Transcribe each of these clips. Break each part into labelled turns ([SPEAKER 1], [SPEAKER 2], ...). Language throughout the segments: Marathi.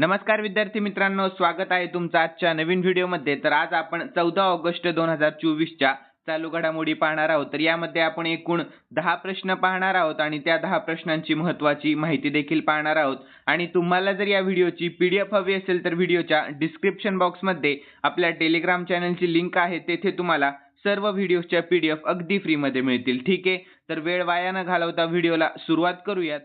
[SPEAKER 1] नमस्कार विद्यार्थी मित्रांनो स्वागत आहे तुमचं आजच्या नवीन व्हिडिओमध्ये. तर आज आपण चौदा ऑगस्ट दोन हजार चोवीसच्या चालू घडामोडी पाहणार आहोत. तर यामध्ये आपण एकूण दहा प्रश्न पाहणार आहोत आणि त्या दहा प्रश्नांची महत्वाची माहिती देखील पाहणार आहोत. आणि तुम्हाला जर या व्हिडिओची पीडीएफ हवी असेल तर व्हिडिओच्या डिस्क्रिप्शन बॉक्समध्ये आपल्या टेलिग्राम चॅनलची लिंक आहे तेथे तुम्हाला सर्व व्हिडिओच्या पी डी एफ अगदी फ्रीमध्ये मिळतील. ठीक आहे? तर वेळ वाया न घालवता व्हिडिओला सुरुवात करूयात.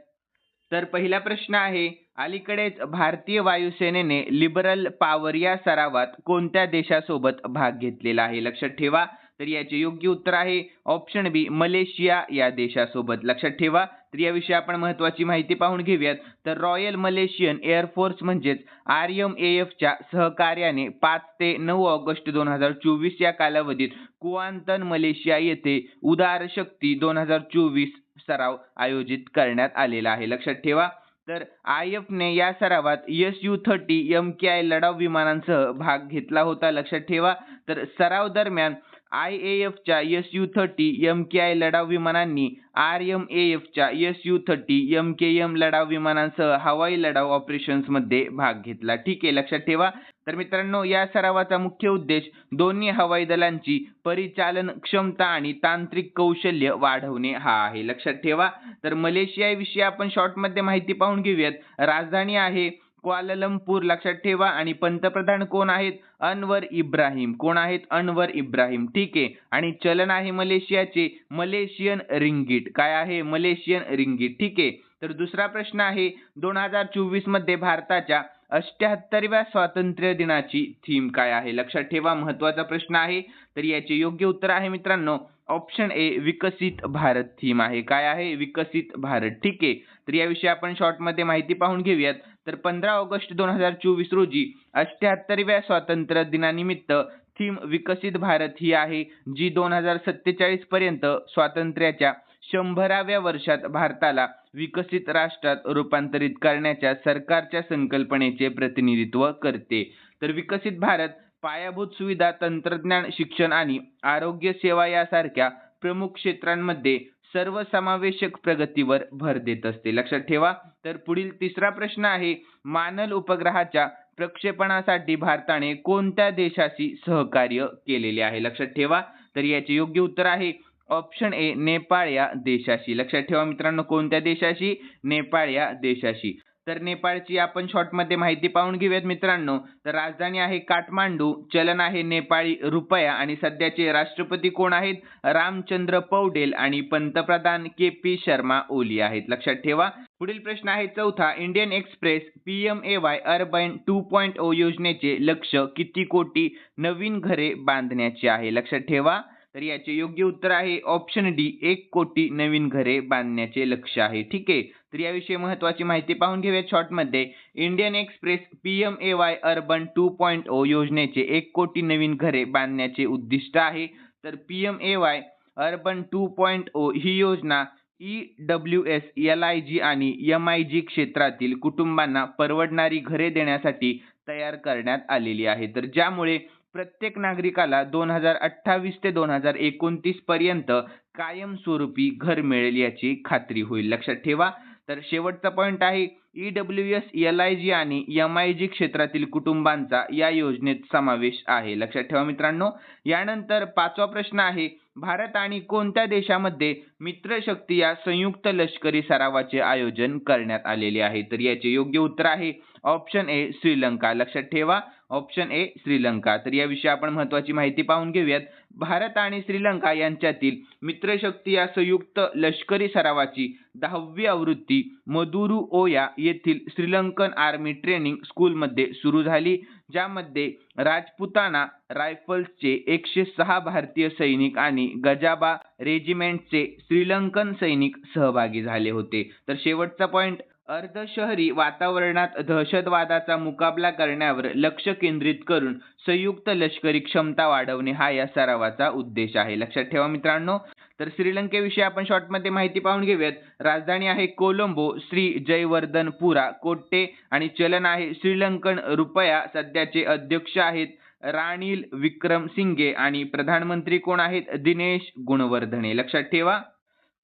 [SPEAKER 1] तर पहिला प्रश्न आहे अलीकडेच भारतीय वायुसेनेने लिबरल पॉवर या सरावात कोणत्या देशासोबत भाग घेतलेला आहे? लक्षात ठेवा. तर याचे योग्य उत्तर आहे ऑप्शन बी मलेशिया या देशासोबत. लक्षात ठेवा. तर याविषयी आपण महत्वाची माहिती पाहून घेऊयात. तर रॉयल मलेशियन एअरफोर्स म्हणजेच आर एम ए एफच्या सहकार्याने पाच ते नऊ ऑगस्ट दोन हजार चोवीस या कालावधीत कुआंतन मलेशिया येथे उदार शक्ती दोन हजार चोवीस सराव आयोजित करण्यात आलेला आहे. लक्षात ठेवा. तर आय एफ ने या सरावात S U thirty M K I लढाऊ विमानांसह भाग घेतला होता. लक्षात ठेवा. तर सराव दरम्यान आय ए एफच्या S U thirty M K I लढाऊ विमानांनी आर एम ए एफच्या S U thirty M K M लढाऊ विमानांसह हवाई लढाऊ ऑपरेशन्समध्ये भाग घेतला. ठीक आहे लक्षात ठेवा. तर मित्रांनो या सरावाचा मुख्य उद्देश दोन्ही हवाई दलांची परिचालन क्षमता आणि तांत्रिक कौशल्य वाढवणे हा आहे. लक्षात ठेवा. तर मलेशियाविषयी आपण शॉर्टमध्ये माहिती पाहून घेऊयात. राजधानी आहे क्वालालंपूर लक्षात ठेवा. आणि पंतप्रधान कोण आहेत? अनवर इब्राहिम. कोण आहेत? अनवर इब्राहिम. ठीक आहे. आणि चलन आहे मलेशियाचे. Malaysian ringgit. काय आहे? Malaysian ringgit. ठीक आहे. तर दुसरा प्रश्न आहे दोन हजार चोवीसमध्ये भारताच्या अष्ट्याहत्तरव्या स्वातंत्र्य दिनाची थीम काय आहे? लक्षात ठेवा महत्त्वाचा प्रश्न आहे. तर याचे योग्य उत्तर आहे मित्रांनो ऑप्शन ए विकसित भारत थीम आहे. काय आहे? विकसित भारत. ठीक आहे. तर याविषयी आपण शॉर्टमध्ये माहिती पाहून घेऊयात. तर पंधरा ऑगस्ट दोन हजार चोवीस रोजी अष्ट्याहत्तरव्या स्वातंत्र्य दिनानिमित्त थीम विकसित भारत ही आहे जी दोन हजार सत्तेचाळीस पर्यंत स्वातंत्र्याच्या शंभराव्या वर्षात भारताला विकसित राष्ट्रात रूपांतरित करण्याच्या सरकारच्या संकल्पनेचे प्रतिनिधित्व करते. तर विकसित भारत पायाभूत सुविधा तंत्रज्ञान शिक्षण आणि आरोग्य सेवा यासारख्या प्रमुख क्षेत्रांमध्ये सर्वसमावेशक प्रगतीवर भर देत असते. लक्षात ठेवा तर पुढील तिसरा प्रश्न आहे मानल उपग्रहाच्या प्रक्षेपणासाठी भारताने कोणत्या देशाशी सहकार्य केलेले आहे? लक्षात ठेवा तर याचे योग्य उत्तर आहे ऑप्शन ए नेपाळ या देशाशी. लक्षात ठेवा मित्रांनो कोणत्या देशाशी? नेपाळ या देशाशी. तर नेपाळची आपण शॉर्टमध्ये माहिती पाहून घेऊयात मित्रांनो. तर राजधानी आहे काठमांडू चलन आहे नेपाळी रुपया आणि सध्याचे राष्ट्रपती कोण आहेत? रामचंद्र पौडेल आणि पंतप्रधान के पी शर्मा ओली आहेत. लक्षात ठेवा. पुढील प्रश्न आहे चौथा. Indian Express P M A Y urban two point O योजनेचे लक्ष किती कोटी नवीन घरे बांधण्याचे आहे? लक्षात ठेवा. तर याचे योग्य उत्तर आहे ऑप्शन डी एक कोटी नवीन घरे बांधण्याचे लक्ष आहे. ठीक आहे? तर याविषयी महत्वाची माहिती पाहून घेऊया शॉर्टमध्ये Indian Express P M A Y urban two point O योजनेचे एक कोटी नवीन घरे बांधण्याचे उद्दिष्ट आहे. तर P M A Y urban two point O ही योजना E W S L I G आणि एम आय जी क्षेत्रातील कुटुंबांना परवडणारी घरे देण्यासाठी तयार करण्यात आलेली आहे. तर ज्यामुळे प्रत्येक नागरिकाला दोन हजार अठ्ठावीस ते दोन हजार एकोणतीस पर्यंत कायमस्वरूपी घर मिळेल याची खात्री होईल. लक्षात ठेवा. तर शेवटचा पॉईंट आहे. E W S L I G आणि एम आय जी क्षेत्रातील कुटुंबांचा या योजनेत समावेश आहे. लक्षात ठेवा मित्रांनो. यानंतर पाचवा प्रश्न आहे. भारत आणि कोणत्या देशामध्ये मित्रशक्ती या संयुक्त लष्करी सरावाचे आयोजन करण्यात आलेले आहे? तर याचे योग्य उत्तर आहे. Option A Sri Lanka. लक्षात ठेवा. Option A Sri Lanka. तर याविषयी आपण महत्वाची माहिती पाहून घेऊयात. भारत आणि श्रीलंका यांच्यातील मित्रशक्ती या संयुक्त लष्करी सरावाची दहावी आवृत्ती मदुरू ओया येथील श्रीलंकन आर्मी ट्रेनिंग स्कूलमध्ये सुरू झाली ज्यामध्ये राजपुताना रायफल्सचे एकशे सहा भारतीय सैनिक आणि गजाबा रेजिमेंटचे श्रीलंकन सैनिक सहभागी झाले होते. तर शेवटचा पॉइंट अर्धशहरी वातावरणात दहशतवादाचा मुकाबला करण्यावर लक्ष केंद्रित करून संयुक्त लष्करी क्षमता वाढवणे हा या सरावाचा उद्देश आहे. लक्षात ठेवा मित्रांनो. तर श्रीलंकेविषयी आपण शॉर्टमध्ये माहिती पाहून घेऊयात. राजधानी आहे कोलंबो श्री जयवर्धनपुरा कोट्टे आणि चलन आहे श्रीलंकन रुपया सध्याचे अध्यक्ष आहेत राणील विक्रम सिंगे आणि प्रधानमंत्री कोण आहेत? दिनेश गुणवर्धने. लक्षात ठेवा.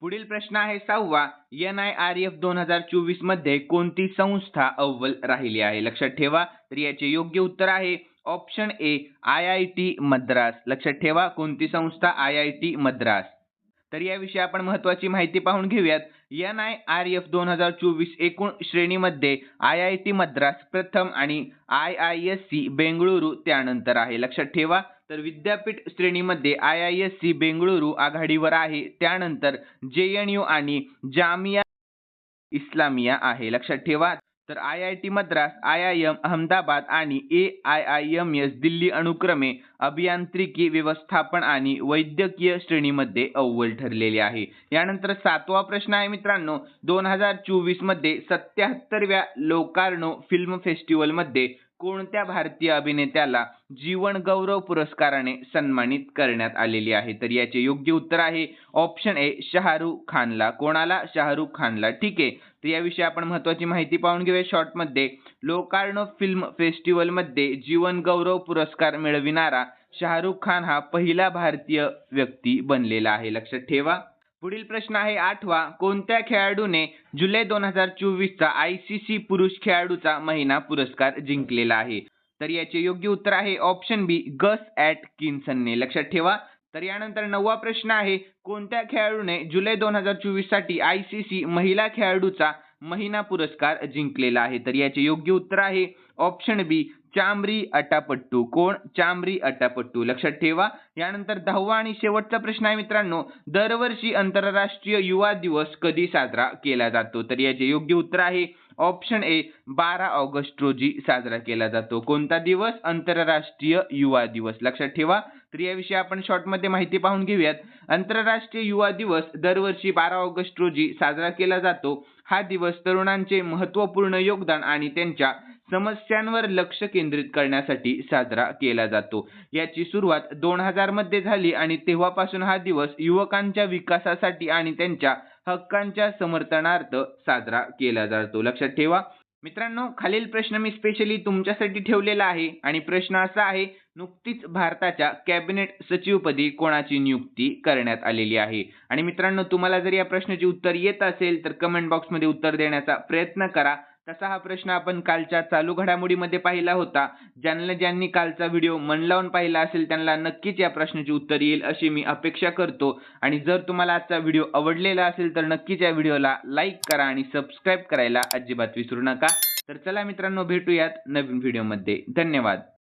[SPEAKER 1] पुढील प्रश्न आहे सहावा. एन आय आर एफ दोन हजार चोवीसमध्ये कोणती संस्था अव्वल राहिली आहे? लक्षात ठेवा तर याचे योग्य उत्तर आहे option A I I T Madras. लक्षात ठेवा कोणती संस्था आय आय टी मद्रास? तर याविषयी आपण महत्वाची माहिती पाहून घेऊयात. एन आय आर एफ दोन हजार चोवीस एकूण श्रेणीमध्ये आय आय टी मद्रास प्रथम आणि I I S C Bengaluru त्यानंतर आहे. लक्षात ठेवा तर विद्यापीठ श्रेणीमध्ये I I S C Bengaluru आघाडीवर आहे. त्यानंतर जे एन यू आणि जामिया इस्लामिया आहे. लक्षात ठेवा. तर I I T Madras I I M Ahmedabad आणि A I I M S Delhi अनुक्रमे अभियांत्रिकी व्यवस्थापन आणि वैद्यकीय श्रेणीमध्ये अव्वल ठरलेले आहे. यानंतर सातवा प्रश्न आहे मित्रांनो. दोन हजार चोवीसमध्ये सत्याहत्तरव्या लोकार्नो फिल्म फेस्टिवलमध्ये कोणत्या भारतीय अभिनेत्याला जीवन गौरव पुरस्काराने सन्मानित करण्यात आलेली आहे? तर याचे योग्य उत्तर आहे ऑप्शन ए शाहरुख खानला. कोणाला? शाहरुख खानला. ठीक आहे. तर याविषयी आपण महत्वाची माहिती पाहून घेऊया शॉर्टमध्ये लोकार्नो फिल्म फेस्टिवलमध्ये जीवन गौरव पुरस्कार मिळविणारा शाहरुख खान हा पहिला भारतीय व्यक्ती बनलेला आहे. लक्षात ठेवा. पुढील प्रश्न आहे आठवा कोणत्या खेळाडूने जुलै दोन हजार चोवीसचा आय सी सी पुरुष खेळाडूचा महिना पुरस्कार जिंकलेला आहे? तर याचे योग्य उत्तर आहे ऑप्शन बी गस ॲट किन्सनने लक्षात ठेवा. तर यानंतर नववा प्रश्न आहे कोणत्या खेळाडूने जुलै दोन हजार चोवीससाठी आय सी सी महिला खेळाडूचा महिना पुरस्कार जिंकलेला आहे? तर याचे योग्य उत्तर आहे ऑप्शन बी चामरी अटापट्टू कोण? चामरी अटापट्टू लक्षात ठेवा. यानंतर दहावा आणि शेवटचा प्रश्न आहे मित्रांनो. दरवर्षी आंतरराष्ट्रीय युवा दिवस कधी साजरा केला जातो? तर याचे योग्य उत्तर आहे ऑप्शन ए बारा ऑगस्ट रोजी साजरा केला जातो. कोणता दिवस? आंतरराष्ट्रीय युवा दिवस. लक्षात ठेवा. तर याविषयी आपण शॉर्टमध्ये माहिती पाहून घेऊयात. आंतरराष्ट्रीय युवा दिवस दरवर्षी बारा ऑगस्ट रोजी साजरा केला जातो. हा दिवस तरुणांचे महत्त्वपूर्ण योगदान आणि त्यांच्या समस्यांवर लक्ष केंद्रित करण्यासाठी साजरा केला जातो. याची सुरुवात दोन हजारमध्ये झाली आणि तेव्हापासून हा दिवस युवकांच्या विकासासाठी आणि त्यांच्या हक्कांच्या समर्थनार्थ साजरा केला जातो. लक्षात ठेवा. मित्रांनो खालील प्रश्न मी स्पेशली तुमच्यासाठी ठेवलेला आहे. आणि प्रश्न असा आहे नुकतीच भारताच्या कॅबिनेट सचिवपदी कोणाची नियुक्ती करण्यात आलेली आहे? आणि मित्रांनो तुम्हाला जर या प्रश्नाचे उत्तर येत असेल तर कमेंट बॉक्समध्ये उत्तर देण्याचा प्रयत्न करा. तसा हा प्रश्न आपण कालच्या चालू घडामोडीमध्ये पाहिला होता. ज्यांना ज्यांनी कालचा व्हिडिओ मन लावून पाहिला असेल त्यांना नक्कीच या प्रश्नाची उत्तर येईल अशी मी अपेक्षा करतो. आणि जर तुम्हाला आजचा व्हिडिओ आवडलेला असेल तर नक्कीच या व्हिडिओला लाईक करा आणि सबस्क्राईब करायला अजिबात विसरू नका. तर चला मित्रांनो भेटूयात नवीन व्हिडिओमध्ये. धन्यवाद.